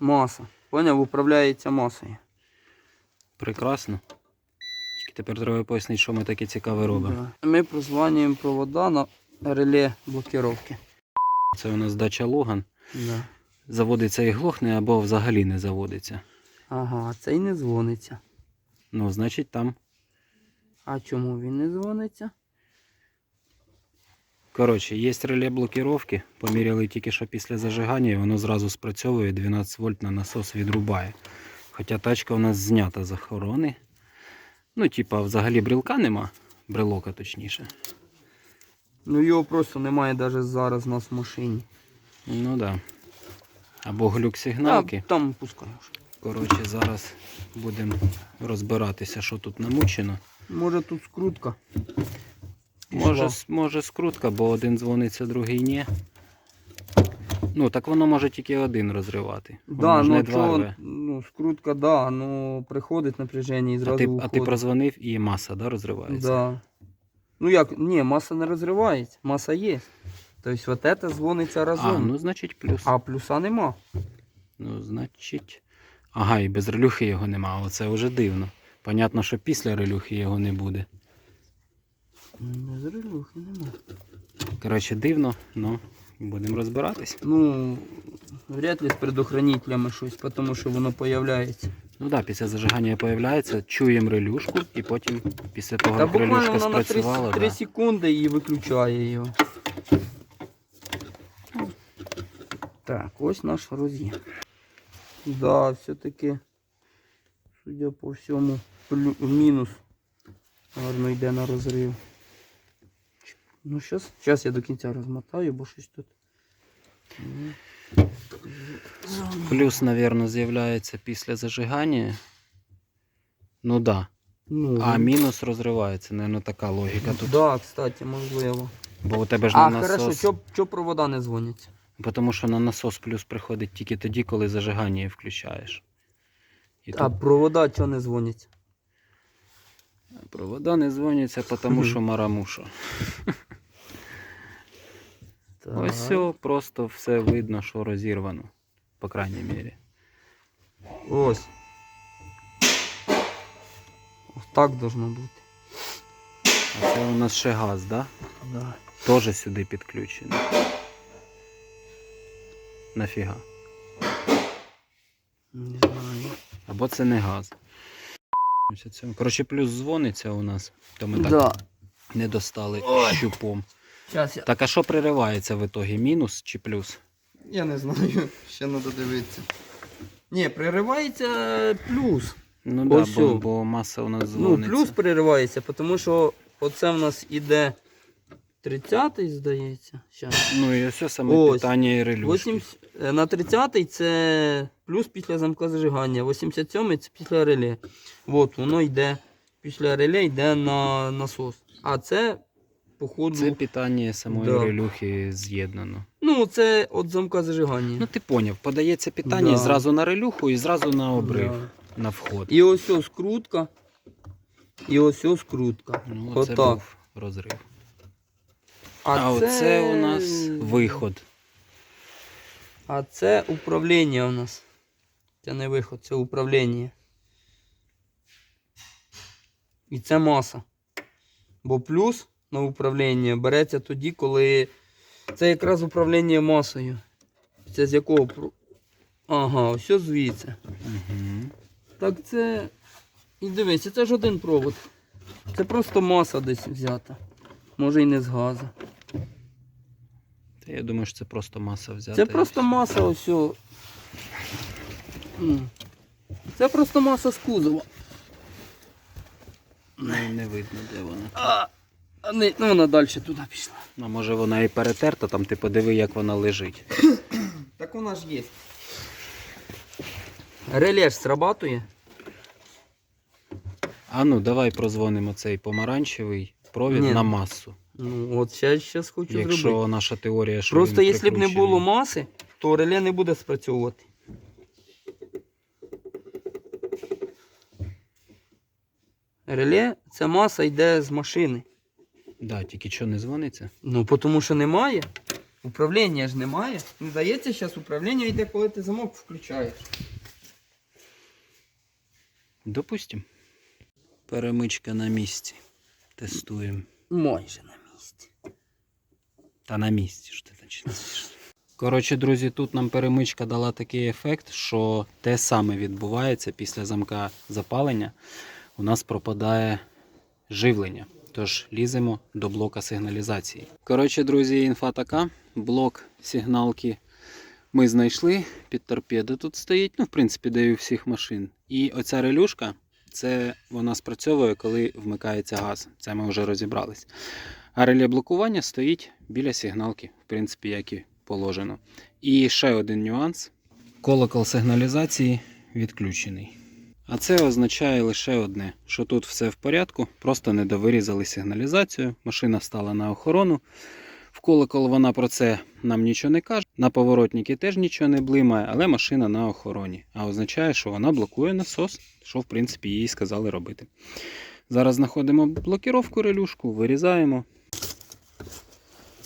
Маса. Поняв, управляється масою. Прекрасно. Тільки тепер треба пояснити, що ми таке цікаве робимо. Да. Ми прозванюємо провода на реле блокировки. Це у нас дача Логан. Да. Заводиться і глохне або взагалі не заводиться. Ага, а цей не дзвониться. Ну, значить, там. А чому він не дзвониться? Коротше, є реле блокировки. Поміряли тільки що після зажигання, і воно зразу спрацьовує 12 вольт на насос відрубає. Хоча тачка у нас знята з охорони. Ну, типа, взагалі брілка нема. Брелока точніше. Ну його просто немає навіть зараз у нас в машині. Ну да. Або глюк сигналки. А, там пускай. Коротше, зараз будемо розбиратися, що тут намучено. Може тут скрутка. Може, може скрутка, бо один дзвониться, другий ні. Ну, так воно може тільки один розривати. Да, Воно не ну, два чого, ну скрутка, да, ну приходить напряження і зразу А ти, а ти прозвонив і маса, да, розривається? Да. Ну як, ні, маса не розривається, маса є. Тобто вот это дзвониться разом. А, ну значить плюс. А плюса нема. Ну, значить. Ага, і без релюхи його нема. Оце вже дивно. Понятно, що після релюхи його не буде. Без нема. Коротше, дивно, ну будемо розбиратись. Ну, вряд ли з предохранителями щось, тому що воно появляється. Ну так, да, після зажигання появляється, чуємо релюшку, і потім після того, як релюшка вона 3, спрацювала, 3 да. секунди і виключає його. Так, ось наш роз'єм. Да, все-таки, судя по всьому, мінус. Гарно йде на розрив. Ну, зараз щас я до кінця розмотаю, бо щось тут. Плюс, мабуть, з'являється після зажигання. Ну так. Да. Ну, А мінус розривається, Наверно, така логіка тут. Да, кстати, можливо. Бо у тебе ж А, на хорошо, насос. що, що провода не дзвонять? Тому що на насос плюс приходить тільки тоді, коли зажигання включаєш. І А тут провода чого не дзвонять? провода не дзвоняться, тому що марамуша. Так. Ось все, просто все видно, що розірвано. По крайній мірі. Ось. Ось так должно бути. А це у нас ще газ, да? Да. Теж сюди підключений. Нафіга. Не знаю. Або це не газ. Коротше, плюс дзвониться у нас, то ми так Да. не достали Ой. щупом. Зараз я. Так, а що приривається в ітогі? Мінус чи плюс? Я не знаю, ще треба дивитися. Ні, приривається плюс. Ну так, да, бо, бо маса у нас Ну, плюс приривається, тому що оце в нас іде 30-й, здається. Щас. Ну і все саме Ось. питання і релюшки. 80, е, на 30-й це плюс після замка зажигання, 87-й це після реле. От, воно йде після реле йде на насос. А це, походу, Це питання самої Да. релюхи з'єднано. ну це від замка зажигання. Ну ти поняв, подається питання Да. зразу на релюху і зразу на обрив, Да. на вход. І ось ось скрутка. І ось ось скрутка. Ну, це Отак. був розрив. А, оце у нас виход. А це управління у нас. Це не виход, це управління. І це маса. Бо плюс на управління береться тоді, коли. Це якраз управління масою. Це з якого. Ага, ось ось звідси. Угу. Так це. І дивися, це ж один провод. Це просто маса десь взята. Може і не з газу. Та я думаю, що це просто маса взята. Це просто все. маса ось. Це просто маса з кузова. Не, не видно, де вона. А, не, ну вона далі туди пішла. Ну, може вона і перетерта, там ти подиви, як вона лежить. Так вона ж є. Реле ж срабатує. А ну, давай прозвонимо цей помаранчевий провід Ні. на масу. Ну, от ще зараз хочу Якщо зробити. наша теорія, що Просто він якщо б не було маси, то реле не буде спрацьовувати. Реле це маса йде з машини. Да, тільки що не дзвониться. Ну, тому що немає. Управління ж немає. Не дається зараз управління йде, коли ти замок включаєш. Допустим. Перемичка на місці. Тестуємо. Майже на місці. Та на місці ж ти починаєш. Коротше, друзі, тут нам перемичка дала такий ефект, що те саме відбувається після замка запалення. У нас пропадає живлення. Тож ліземо до блока сигналізації. Коротше, друзі, інфа така. Блок сигналки ми знайшли. Під торпедо тут стоїть. Ну, в принципі, де і у всіх машин. І оця релюшка, це вона спрацьовує, коли вмикається газ. Це ми вже розібрались. А реле блокування стоїть біля сигналки, в принципі, як і положено. І ще один нюанс: колокол сигналізації відключений. А це означає лише одне: що тут все в порядку, просто не довирізали сигналізацію, машина стала на охорону. В колокол вона про це нам нічого не каже. На поворотники теж нічого не блимає, але машина на охороні. А означає, що вона блокує насос, що в принципі їй сказали робити. Зараз знаходимо блокіровку релюшку, вирізаємо.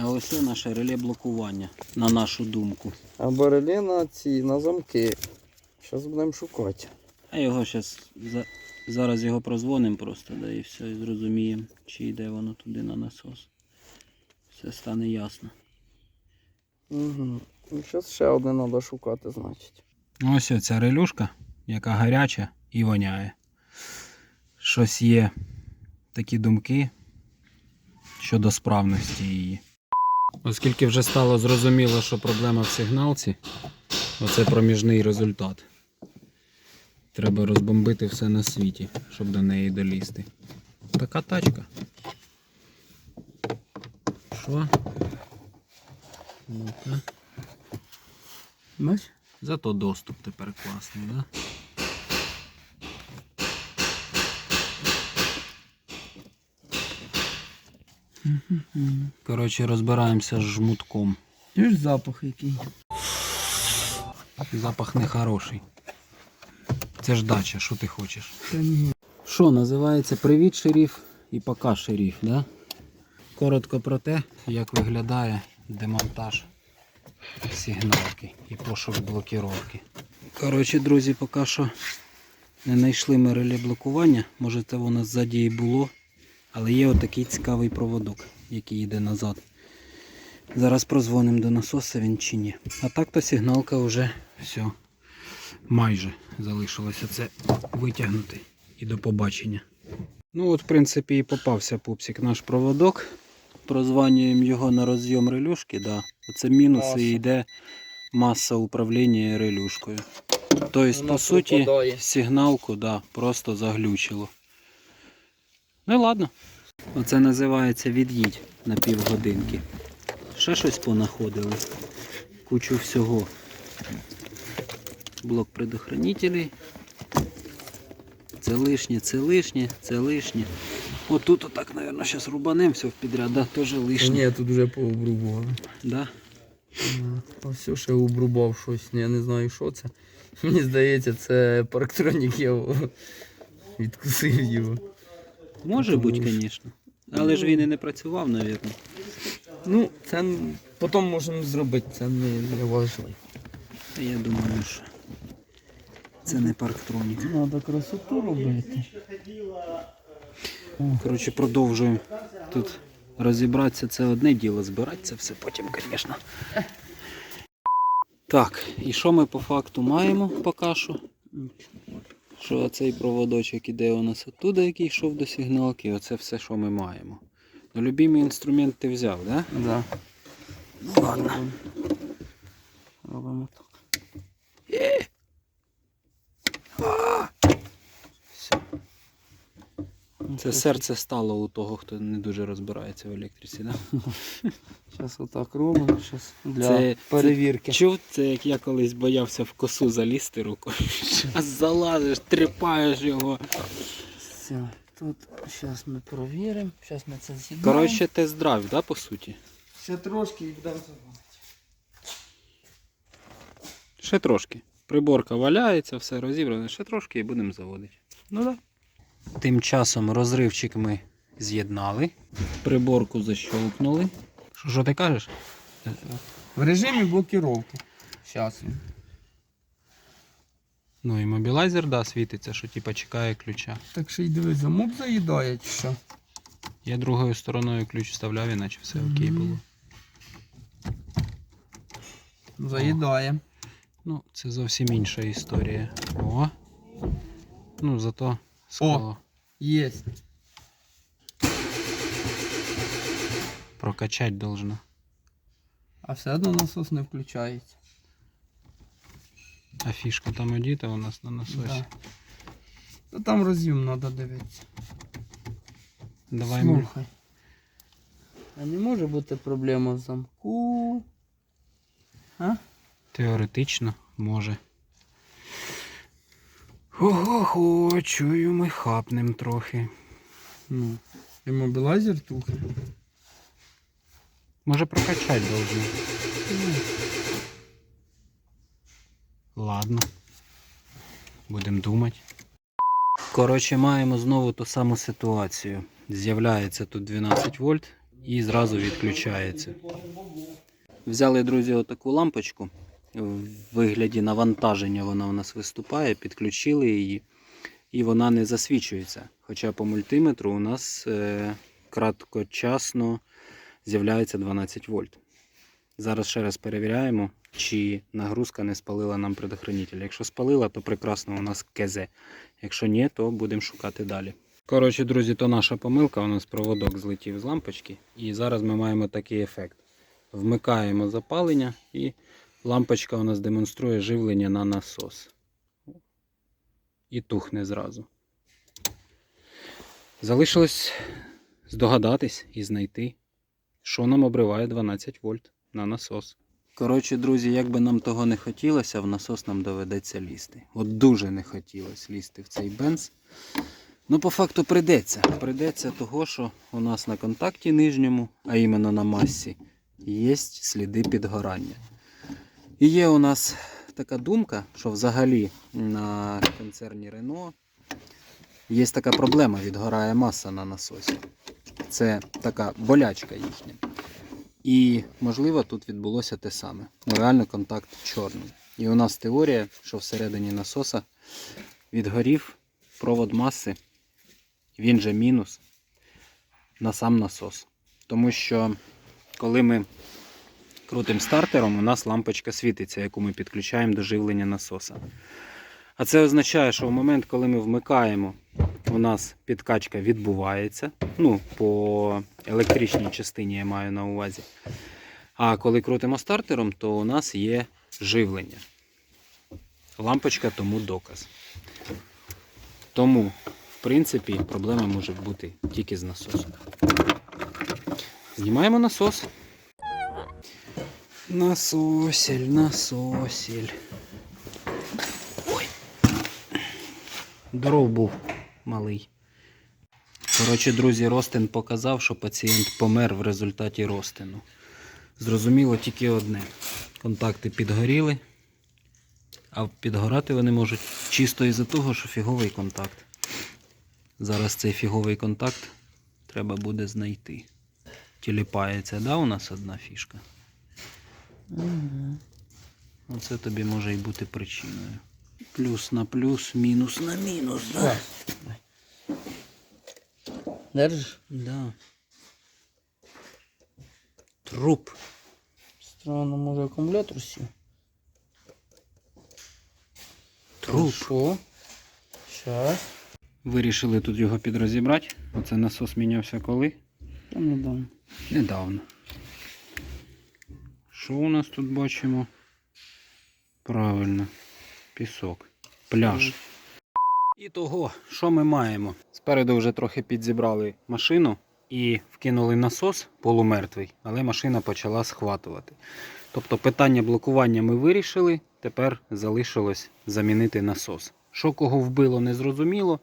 А ось і наше реле блокування, на нашу думку. А барелі на ці, на замки. Зараз будемо шукати. А його зараз зараз його прозвонимо просто, да, і все, і зрозуміємо, чи йде воно туди на насос. Все стане ясно. Угу. Зараз ще одне треба шукати, значить. Ось оця релюшка, яка гаряча і воняє. Щось є такі думки щодо справності її. Оскільки вже стало зрозуміло, що проблема в сигналці, оце проміжний результат. Треба розбомбити все на світі, щоб до неї долізти. Така тачка. Що? Ну-ка. Бач? Зато доступ тепер класний, да? Коротше, розбираємося з жмутком. Чуєш запах який? Запах нехороший. Це ж дача, що ти хочеш? Що називається Привіт, шеріф і пока шеріф, да? Коротко про те, як виглядає демонтаж сигналки і пошук блокіровки. Коротше, друзі, поки що не знайшли ми реле блокування. Може це воно ззаді і було. Але є отакий цікавий проводок, який йде назад. Зараз прозвонимо до насоса він чи ні. А так то сигналка вже все. Майже залишилося це витягнути і до побачення. Ну от, в принципі, і попався пупсик наш проводок. Прозванюємо його на розйом релюшки. Да. Оце мінус Маса. і йде маса управління релюшкою. Тобто, по суті, пропадає. сигналку да, просто заглючило. Ну і ладно. Оце називається від'їдь на півгодинки. Ще щось понаходили. Кучу всього. Блок предохранителей. Це лишнє, це лишнє, це лишнє. Отут отак, мабуть, зараз рубанем все в підряд, да, теж лишнє. Ні, тут вже пообрубували. Да? А все ще обрубав щось, я не знаю, що це. Мені здається, це парктронік я відкусив його. Може бути, звісно. Але ж він і не працював, мабуть. Ну, це потім можемо зробити, це не, не важливо. Я думаю, що це не парктронік. Треба красоту робити. Коротше, продовжуємо тут розібратися. Це одне діло, збирати це все потім, звісно. Так, і що ми по факту маємо поки що? Що цей проводочок іде у нас оттуда, який йшов до сигналки, оце все, що ми маємо. Ну, любимий інструмент ти взяв, так? Да? Да. Ну ладно. Робимо так. Все. Це серце стало у того, хто не дуже розбирається в електриці, да? Зараз отак робимо, зараз для Це- перевірки. Чув, це як я колись боявся в косу залізти рукою. Зараз залазиш, тріпаєш його. Все, тут зараз ми перевіримо, зараз ми це з'єднаємо. Коротше, тест-драйв, да, по суті? ще трошки і будемо заводити. Ще трошки. Приборка валяється, все розібрано, ще трошки і будемо заводити. Ну так. Да. Тим часом розривчик ми з'єднали, приборку защолкнули. Що, що ти кажеш? В режимі блокировки. Зараз. Ну і мобілайзер, да, світиться, що типа чекає ключа. Так ще й дивись, замок заїдає чи що? Я другою стороною ключ вставляв, іначе все окей було. Заїдає. Ну, це зовсім інша історія. О. Ну, зато скло Єсть. прокачать должно. А все одно насос не включається. А фішка там одіта у нас на насосі. Да. Та там роз'єм треба дивитися. Давай ми. Слухай. А не може бути проблема в замку. А? Теоретично може. Ого-го, чую, ми хапнем трохи. Ну. І мобілайзер тухне. Може прокачать должно. Ладно. Будемо думати. Коротше, маємо знову ту саму ситуацію. З'являється тут 12 вольт і зразу відключається. Взяли, друзі, отаку лампочку. В вигляді навантаження вона у нас виступає, підключили її, і вона не засвічується. Хоча по мультиметру у нас е, краткочасно з'являється 12 вольт. Зараз ще раз перевіряємо, чи нагрузка не спалила нам предохранитель. Якщо спалила, то прекрасно у нас КЗ. Якщо ні, то будемо шукати далі. Коротше, друзі, то наша помилка. У нас проводок злетів з лампочки. І зараз ми маємо такий ефект. Вмикаємо запалення і лампочка у нас демонструє живлення на насос. І тухне зразу. Залишилось здогадатись і знайти, що нам обриває 12 вольт на насос. Коротше, друзі, як би нам того не хотілося, в насос нам доведеться лізти. От дуже не хотілося лізти в цей бенз. Ну, по факту прийдеться. Прийдеться того, що у нас на контакті нижньому, а іменно на масі, є сліди підгорання. І є у нас така думка, що взагалі на концерні Renault є така проблема, відгорає маса на насосі. Це така болячка їхня. І, можливо, тут відбулося те саме. Ну, реально контакт чорний. І у нас теорія, що всередині насоса відгорів провод маси, він же мінус на сам насос. Тому що коли ми крутим стартером, у нас лампочка світиться, яку ми підключаємо до живлення насоса. А це означає, що в момент, коли ми вмикаємо, у нас підкачка відбувається. Ну, по електричній частині я маю на увазі. А коли крутимо стартером, то у нас є живлення. Лампочка тому доказ. Тому, в принципі, проблема може бути тільки з насосом. Знімаємо насос. Насосель, насосель. Ой. Дров був малий. Коротше, друзі, Ростин показав, що пацієнт помер в результаті розтину. Зрозуміло тільки одне. Контакти підгоріли, а підгорати вони можуть чисто із-за того, що фіговий контакт. Зараз цей фіговий контакт треба буде знайти. Тіліпається, да, у нас одна фішка? Оце тобі може і бути причиною. Плюс на плюс, мінус на мінус, да? Держиш? Да. Труп. Странно, може акумулятор сів. Труп. Що? Щас. Вирішили тут його підрозібрати. Оце насос мінявся коли? Та не. Недавно. Що у нас тут бачимо? Правильно. Пісок. Пляж. І того, що ми маємо? Спереду вже трохи підзібрали машину і вкинули насос полумертвий, але машина почала схватувати. Тобто питання блокування ми вирішили, тепер залишилось замінити насос. Що кого вбило, не зрозуміло,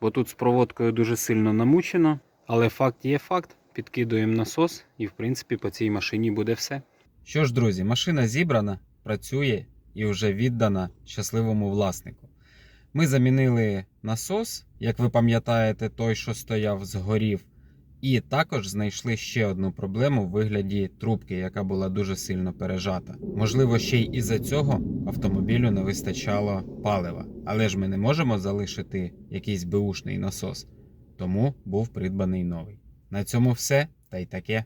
бо тут з проводкою дуже сильно намучено. Але факт є факт, підкидуємо насос, і в принципі по цій машині буде все. Що ж, друзі, машина зібрана, працює і вже віддана щасливому власнику. Ми замінили насос, як ви пам'ятаєте, той, що стояв згорів, І також знайшли ще одну проблему в вигляді трубки, яка була дуже сильно пережата. Можливо, ще й із-за цього автомобілю не вистачало палива. Але ж ми не можемо залишити якийсь беушний насос, тому був придбаний новий. На цьому все, та й таке.